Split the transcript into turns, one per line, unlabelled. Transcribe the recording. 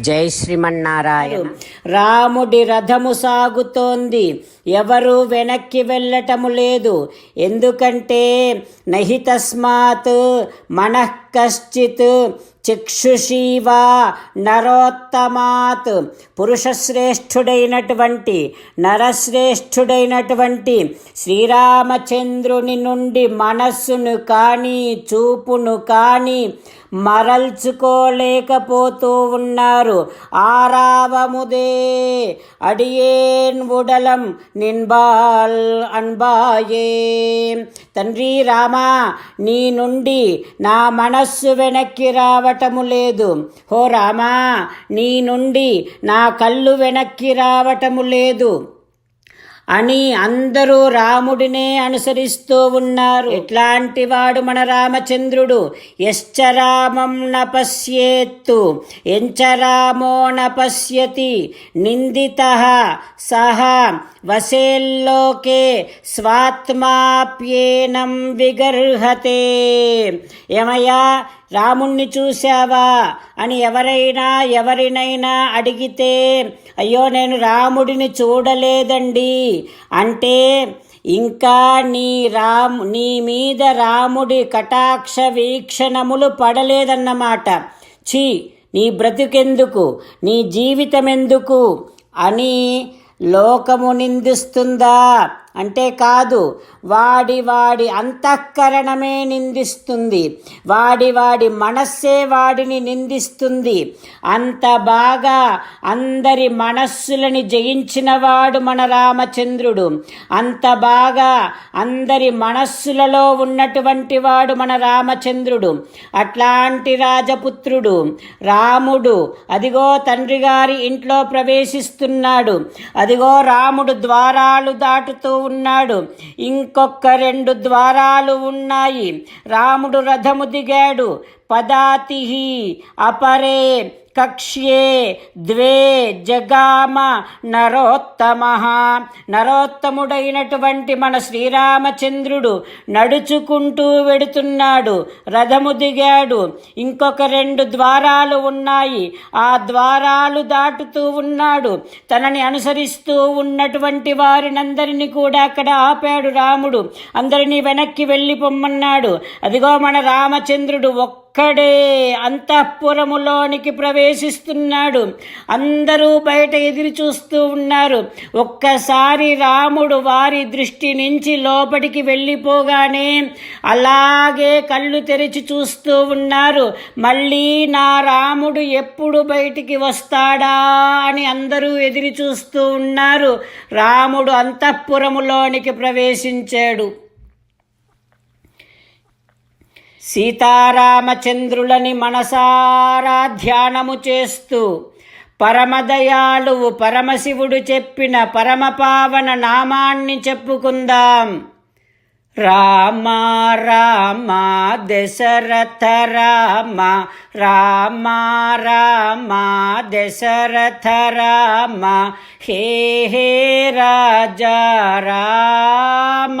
జై శ్రీమన్నారాయణ.
రాముడి రథము సాగుతోంది. ఎవరు వెనక్కి వెళ్ళటము లేదు. ఎందుకంటే నహితస్మాత్ మనః కశ్చిత్ చిక్షుషీవా నరోత్తమాత్. పురుషశ్రేష్ఠుడైనటువంటి నరశ్రేష్ఠుడైనటువంటి శ్రీరామచంద్రుని నుండి మనస్సును కానీ చూపును కానీ మరల్చుకోలేకపోతూ ఉన్నారు. ఆరావముదే అడియేన్ ఉడలం నిన్బాల్ అన్బాయే. తండ్రి రామా నీ నుండి నా మనస్సు వెనక్కి రావటము లేదు. హో రామా నీ నుండి నా కళ్ళు వెనక్కి రావటము లేదు. అని అందరూ రాముడినే అనుసరిస్తూ ఉన్నారు. ఎట్లాంటి వాడు మన రామచంద్రుడు? ఎశ్చరామం నపశ్యేత్తు న పశ్యేత్తు నిందిత సహ వసేల్లోకే స్వాత్మాప్యేనం విగర్హతే. ఏమయ్యా రాముణ్ణి చూశావా అని ఎవరైనా ఎవరినైనా అడిగితే అయ్యో నేను రాముడిని చూడలేదండి అంటే ఇంకా నీ రాము నీ మీద రాముడి కటాక్ష వీక్షణములు పడలేదన్నమాట. ఛీ నీ బ్రతుకెందుకు? నీ జీవితమెందుకు? అని లోకము నిందిస్తుందా? అంటే కాదు వాడి వాడి అంతఃకరణమే నిందిస్తుంది. వాడి వాడి మనస్సే వాడిని నిందిస్తుంది. అంత బాగా అందరి మనస్సులని జయించినవాడు మన రామచంద్రుడు. అంత బాగా అందరి మనస్సులలో ఉన్నటువంటి వాడు మన రామచంద్రుడు. అట్లాంటి రాజపుత్రుడు రాముడు అదిగో తండ్రి గారి ఇంట్లో ప్రవేశిస్తున్నాడు. అదిగో రాముడు ద్వారాలు దాటుతూ ఉన్నాడు. ఇంకొక రెండు ద్వారాలు ఉన్నాయి. రాముడు రథము దిగాడు. పదాతిహి అపరే కక్ష్యే ద్వే జగామ నరోత్తమ నరోత్తముడైనటువంటి మన శ్రీరామచంద్రుడు నడుచుకుంటూ వెడుతున్నాడు రథము దిగాడు. ఇంకొక రెండు ద్వారాలు ఉన్నాయి ఆ ద్వారాలు దాటుతూ ఉన్నాడు. తనని అనుసరిస్తూ ఉన్నటువంటి వారినందరినీ కూడా అక్కడ ఆపాడు రాముడు. అందరినీ వెనక్కి వెళ్ళి పొమ్మన్నాడు. అదిగో మన రామచంద్రుడు ఒక్క ఒక్కడే అంతఃపురములోనికి ప్రవేశిస్తున్నాడు. అందరూ బయట ఎదురు చూస్తూ ఉన్నారు. ఒక్కసారి రాముడు వారి దృష్టి నుంచి లోపలికి వెళ్ళిపోగానే అలాగే కళ్ళు తెరిచి చూస్తూ ఉన్నారు. మళ్ళీ నా రాముడు ఎప్పుడు బయటికి వస్తాడా అని అందరూ ఎదురు చూస్తూ ఉన్నారు. రాముడు అంతఃపురములోనికి ప్రవేశించాడు. సీతారామచంద్రులని మనసారా ధ్యానము చేస్తూ పరమదయాళువు పరమశివుడు చెప్పిన పరమపావన నామాన్ని చెప్పుకుందాం. రామ రామ దశరథ రామ రామ రామ దశరథ రామ హే హే రాజా రామ.